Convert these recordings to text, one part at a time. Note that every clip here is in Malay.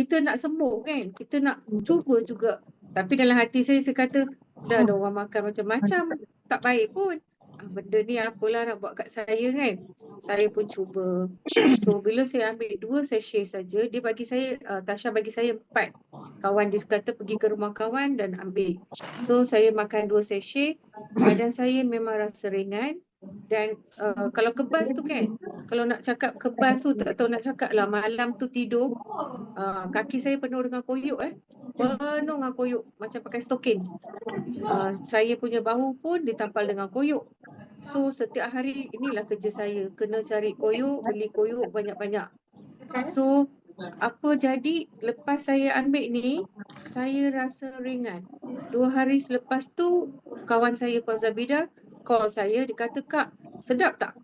kita nak sembuh kan. Kita nak cuba juga. Tapi dalam hati saya, saya kata dah ada orang makan macam-macam. Tak baik pun. Ah, benda ni apalah nak buat kat saya kan. Saya pun cuba. So bila saya ambil dua sachet saja, dia bagi saya, uh, Tasha bagi saya empat. Kawan dia kata pergi ke rumah kawan dan ambil. So saya makan dua sachet, badan saya memang rasa ringan. Dan uh, kalau kebas tu kan, kalau nak cakap kebas tu tak tahu nak cakap lah malam tu tidur, uh, kaki saya penuh dengan koyuk eh. Penuh dengan koyuk macam pakai stokin. Uh, saya punya bahu pun ditampal dengan koyuk. So setiap hari inilah kerja saya, kena cari koyuk, beli koyuk banyak-banyak. So apa jadi lepas saya ambil ni, saya rasa ringan. Dua hari selepas tu, kawan saya Puan Zabida call saya, dia kata, Kak, sedap tak?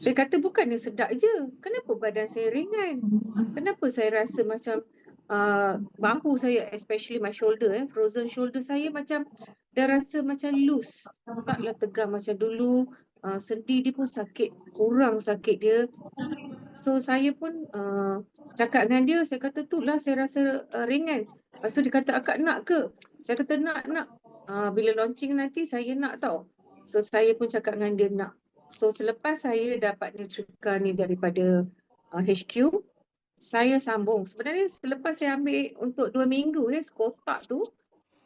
Saya kata, bukannya sedap je. Kenapa badan saya ringan? Kenapa saya rasa macam uh, bahu saya, especially my shoulder, eh, frozen shoulder saya macam dah rasa macam loose. Taklah tegang macam dulu. Uh, sendi dia pun sakit, kurang sakit dia. So saya pun uh, cakap dengan dia, saya kata tu lah saya rasa uh, ringan. Lepas tu dia kata, akak nak ke? Saya kata nak, nak. Uh, bila launching nanti saya nak tau. So saya pun cakap dengan dia nak. So selepas saya dapat Nutrika ni daripada uh, HQ, saya sambung. Sebenarnya selepas saya ambil untuk dua minggu ya, sekotak tu,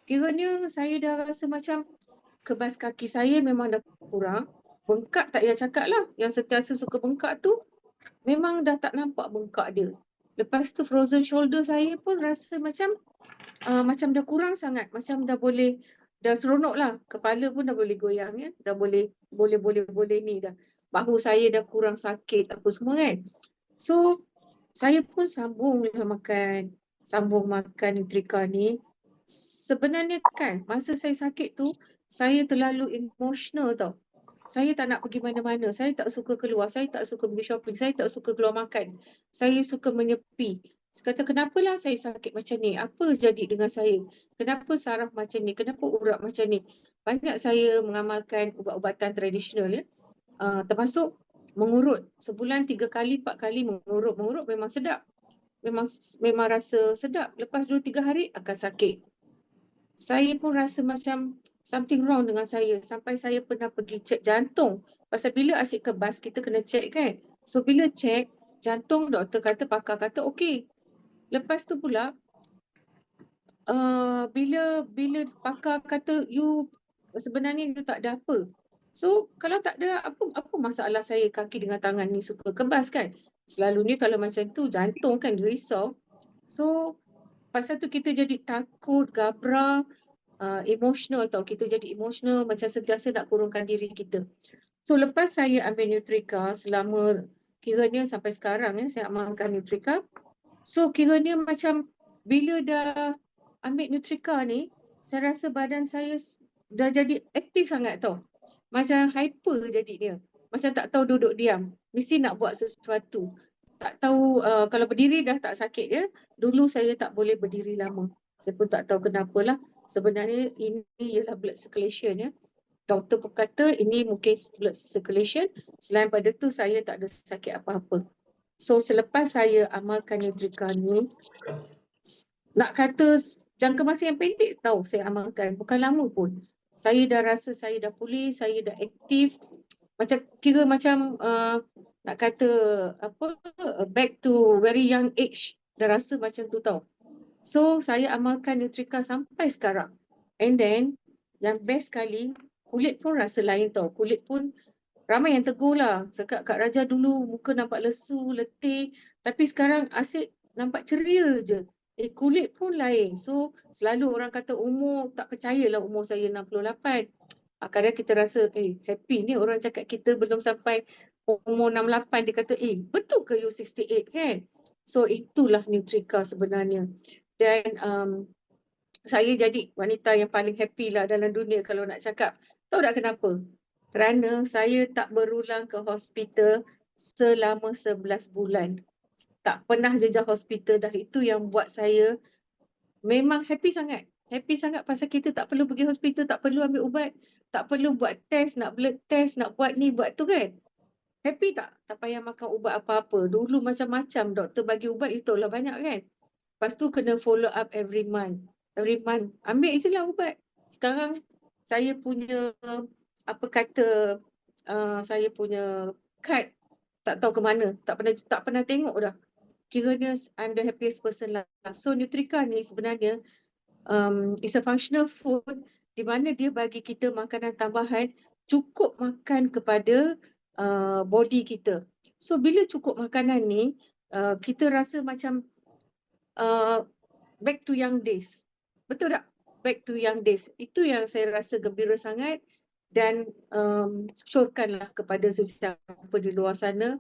kiranya saya dah rasa macam kebas kaki saya memang dah kurang. Bengkak tak payah cakap lah. Yang setiasa suka bengkak tu, memang dah tak nampak bengkak dia. Lepas tu frozen shoulder saya pun rasa macam uh, macam dah kurang sangat. Macam dah boleh dah seronok lah. Kepala pun dah boleh goyang ya. Dah boleh, boleh, boleh, boleh ni dah. Bahu saya dah kurang sakit apa semua kan. So, saya pun sambung lah makan. Sambung makan Nutrika ni. Sebenarnya kan, masa saya sakit tu, saya terlalu emotional tau. Saya tak nak pergi mana-mana. Saya tak suka keluar. Saya tak suka pergi shopping. Saya tak suka keluar makan. Saya suka menyepi. Saya kata kenapalah saya sakit macam ni? Apa jadi dengan saya? Kenapa saraf macam ni? Kenapa urat macam ni? Banyak saya mengamalkan ubat-ubatan tradisional ya. Uh, termasuk mengurut. Sebulan tiga kali, empat kali mengurut. Mengurut memang sedap. Memang memang rasa sedap. Lepas dua tiga hari akan sakit. Saya pun rasa macam something wrong dengan saya. Sampai saya pernah pergi cek jantung. Pasal bila asyik kebas kita kena cek kan. So bila cek jantung doktor kata pakar kata okey lepas tu pula uh, bila bila pakar kata you sebenarnya you tak ada apa. So kalau tak ada apa apa masalah saya kaki dengan tangan ni suka kebas kan? Selalunya kalau macam tu jantung kan risau. So pasal tu kita jadi takut gabra uh, emotional tau. Kita jadi emotional macam sentiasa nak kurungkan diri kita. So lepas saya ambil Nutrika selama kiranya sampai sekarang ya saya amalkan Nutrika So kiranya macam bila dah ambil Nutrika ni, saya rasa badan saya dah jadi aktif sangat tau. Macam hyper jadi dia. Macam tak tahu duduk diam. Mesti nak buat sesuatu. Tak tahu uh, kalau berdiri dah tak sakit dia. Dulu saya tak boleh berdiri lama. Saya pun tak tahu kenapa lah. Sebenarnya ini ialah blood circulation ya. Doktor pun kata ini mungkin blood circulation. Selain pada tu saya tak ada sakit apa-apa. So selepas saya amalkan Nutrika ni, nak kata jangka masa yang pendek tahu saya amalkan, bukan lama pun. Saya dah rasa saya dah pulih, saya dah aktif. Macam kira macam uh, nak kata apa back to very young age. Dah rasa macam tu tau. So saya amalkan Nutrika sampai sekarang. And then yang best sekali kulit pun rasa lain tau. Kulit pun ramai yang tegur lah. Cakap Kak Raja dulu muka nampak lesu, letih. Tapi sekarang asyik nampak ceria je. Eh kulit pun lain. So selalu orang kata umur, tak percayalah umur saya 68. Ah, kadang kita rasa eh happy ni orang cakap kita belum sampai umur 68. Dia kata eh betul ke you 68 kan? So itulah Nutrika sebenarnya. Dan um, saya jadi wanita yang paling happy lah dalam dunia kalau nak cakap. Tahu tak kenapa? Kerana saya tak berulang ke hospital selama 11 bulan. Tak pernah jejak hospital dah itu yang buat saya memang happy sangat. Happy sangat pasal kita tak perlu pergi hospital, tak perlu ambil ubat, tak perlu buat test, nak blood test, nak buat ni, buat tu kan. Happy tak? Tak payah makan ubat apa-apa. Dulu macam-macam doktor bagi ubat itulah banyak kan. Lepas tu kena follow up every month. Every month. Ambil je lah ubat. Sekarang saya punya apa kata uh, saya punya kad tak tahu ke mana. Tak pernah tak pernah tengok dah. Kiranya I'm the happiest person lah. So Nutrika ni sebenarnya um, is a functional food di mana dia bagi kita makanan tambahan cukup makan kepada uh, body kita. So bila cukup makanan ni uh, kita rasa macam uh, back to young days. Betul tak? Back to young days. Itu yang saya rasa gembira sangat dan um, syorkanlah kepada sesiapa di luar sana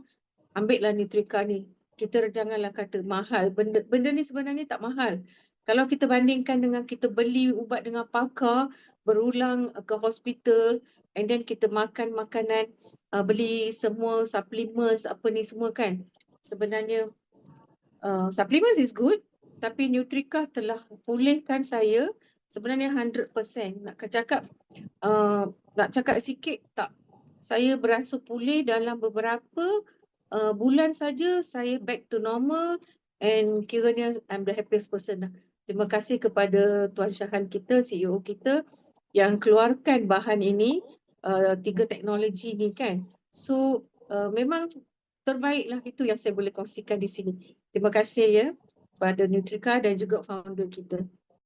ambillah Nutrika ni. Kita janganlah kata mahal. Benda, benda ni sebenarnya tak mahal. Kalau kita bandingkan dengan kita beli ubat dengan pakar, berulang ke hospital and then kita makan makanan, uh, beli semua supplements apa ni semua kan. Sebenarnya uh, supplements is good tapi Nutrika telah pulihkan saya sebenarnya 100%. Nak cakap uh, nak cakap sikit tak. Saya berasa pulih dalam beberapa uh, bulan saja saya back to normal and kiranya I'm the happiest person lah. Terima kasih kepada Tuan Syahan kita, CEO kita yang keluarkan bahan ini, uh, tiga teknologi ni kan. So uh, memang terbaiklah itu yang saya boleh kongsikan di sini. Terima kasih ya pada Nutrika dan juga founder kita.